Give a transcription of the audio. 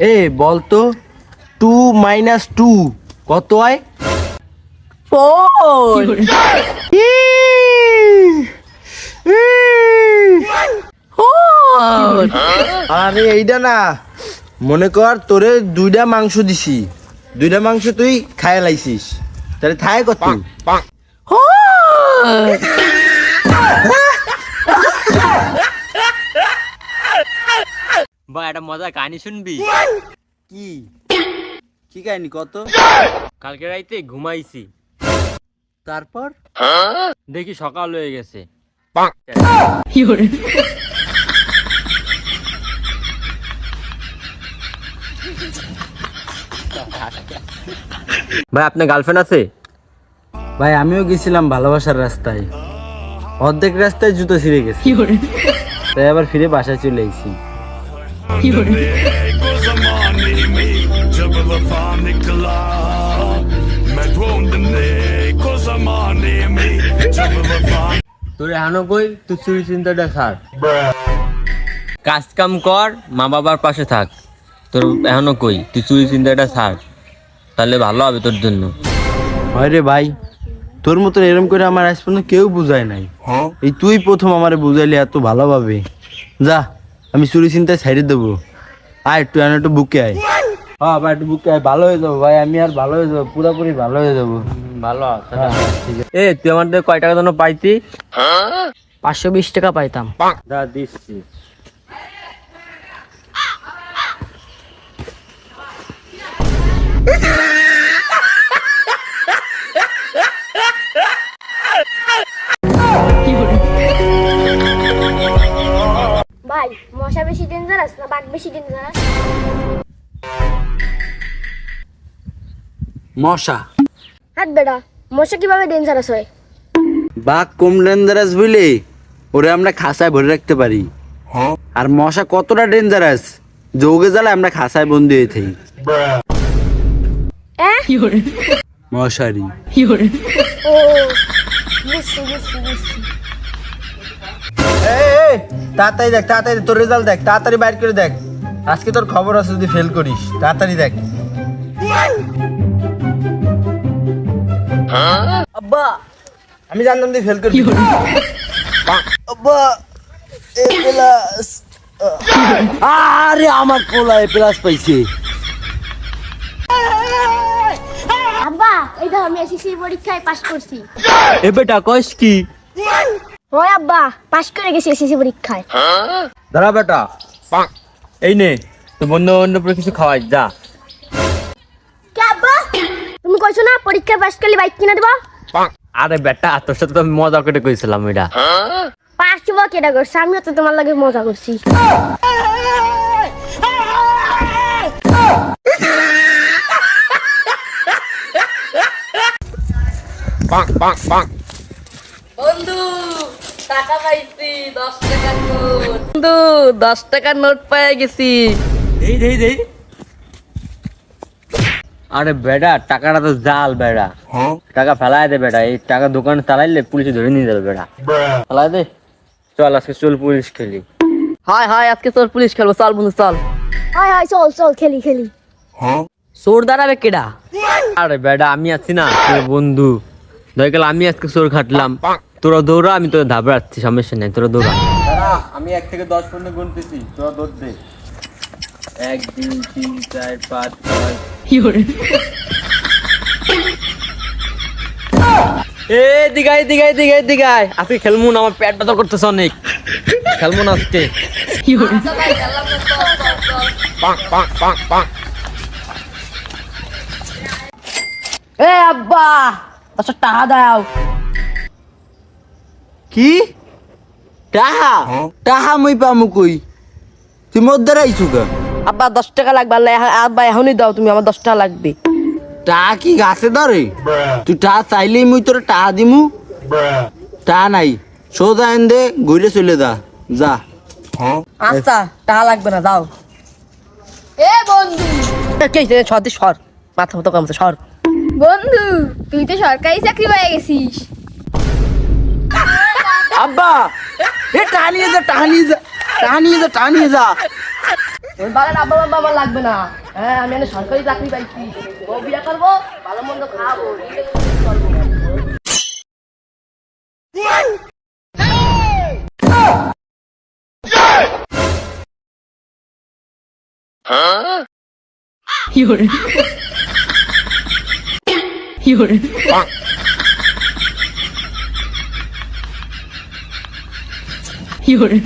এ বলতো two minus two কত হয়? ফোর। আরে এইটা না মনে কর তোরে দুইটা মাংস দিছি। দুইটা মাংস তুই খায় লাইছিস। তাহলে থায় কত? বা একটা মজার কাহিনী শুনবি? কি? কি কাহিনি? কত? কালকে রাইতে ঘুমাইছি। তারপর? দেখি সকাল হয়ে গেছে। ভাই আপনার গার্লফ্রেন্ড আছে? ভাই আমিও গেছিলাম ভালোবাসার রাস্তায়। অর্ধেক রাস্তায় জুতো ছিঁড়ে গেছে। তাই আবার ফিরে বাসায় চলে এসেছি। তোর এখনও কই তুই চুরি চিন্তাটা থাক কাজ কাম কর মা বাবার পাশে থাক তোর এখনও কই তুই চুরি চিন্তাটা থাক তাহলে ভালো হবে তোর জন্য হয় রে ভাই তোর মতো এরম করে আমার আজ পর্যন্ত কেউ বুঝায় নাই এই তুই প্রথম আমারে বুঝাইলি এত ভালোভাবে যা। আমি চুরি চিন্তায় ছাইড়ে দেবো। আয় একটু এনে একটু বুকে আয়। হ্যাঁ ভাই একটু বুকে আয়। ভালো হয়ে যাব ভাই আমি আর ভালো হয়ে যাব পুরোপুরি ভালো হয়ে যাব। ভালো এ তুই আমাদের কয় টাকা জন্য পাইতি? পাঁচশো বিশ টাকা পাইতাম। দা দিচ্ছি। ভাই মশা বেশি ডেঞ্জারাস না বাঘ বেশি ডেঞ্জারাস মশা। হাত বেটা মশা কীভাবে ডেঞ্জারাস হয়? বাঘ কম ডেঞ্জারাস বুঝলে? ওরে আমরা খাসায় ভরে রাখতে পারি। আর মশা কতটা ডেঞ্জারাস যোগে জ্বালা আমরা খাসায় বন্দি হয়ে থাকি। মশারি। ও বুঝছি বুঝছি বুঝছি। তাড়াতাড়ি দেখ তাড়াতাড়ি তোর রেজাল্ট দেখ তাড়াতাড়ি বাইর করে দেখ। আজকে তোর খবর আছে যদি ফেল করিস তাড়াতাড়ি দেখ। আব্বা আমি জানতাম তুই ফেল করবি। আব্বা এ প্লাস আরে আমার পোলা এ প্লাস পাইছে। আব্বা এই দেখো আমি এসএসসি পরীক্ষায় পাশ করছি। এ বেটা কইস কি? হয় আব্বা পাশ করে গেছি এসএসসি পরীক্ষায়। দাঁড়া বেটা। এই নে তো বন্ধু বন্ধু করে কিছু খাওয়াই যা। কে আব্বা? তুমি কইছো না পরীক্ষায় পাশ করলে বাইক কিনে দেবো? আরে বেটা তোর সাথে তো আমি মজা করে কইছিলাম এটা পাশ দিব কেটা করছে? আমিও তো তোমার লাগে মজা করছি। বন্ধু টাকা পাইছি দশ টাকার নোট। বন্ধু দশ টাকার নোট পেয়ে গেছি। এই দেই দেই। আরে বেটা টাকাটা তো জাল বেটা। টাকা ফেলাই দে বেটা এই টাকা দোকানে চালাইলে পুলিশে ধরে নিয়ে যাবে বেটা। ফেলাই দে। চল আজকে চল পুলিশ খেলি। হয় হয় আজকে তোর পুলিশ খেলব। চল বন্ধু চল। হয় হয় চল চল খেলি খেলি। চোর দাঁড়াবে কেডা? আরে বেটা আমি আছি না তোর বন্ধু। দরকার আমি আজকে চোর খাটলাম। তোরা দৌড়া আমি তোর ধাবড়াচ্ছি সমস্যা নেই তোরা দৌড়া। আমি এক থেকে দশ পর্যন্ত গুনতেছি তোরা দৌড় দে। এক দুই তিন চার পাঁচ ছয়। এ দিগাই দিগাই দিগাই দিগাই আজকে খেলমু না আমার পেট ব্যথা করতেছে অনেক। খেলমু না আজকে। এ আব্বা দশ টাকা দাও। কি? টাহা? টাহা মুই পামু কই। তুই মধ্যে রাইছু কা আব্বা দশ টাকা লাগবে আল্লাহ আব্বা এখনই দাও তুমি আমার দশ টাকা লাগবে। টা কি গাছে ধরে? তুই টা চাইলেই মুই তোর টা দিমু। টা নাই। সোজা এন দে ঘুরে চলে যা। যা। আচ্ছা টাকা লাগবে না দাও। এ বন্ধু। কে সর মাথা মতো কামছে সর। বন্ধু তুই তো সরকারি চাকরি পেয়ে গেছিস। আব্বা এ টাহা নিয়ে যা টাহা নিয়ে যা টাহা নিয়ে যা টাহা যা। ওই বাগান আব্বা বাবা আমার লাগবে না। হ্যাঁ আমি এখানে সরকারি চাকরি পাইছি। বউ বিয়া করব ভালো মন্দ খাব নিজে করব। 有人，有人，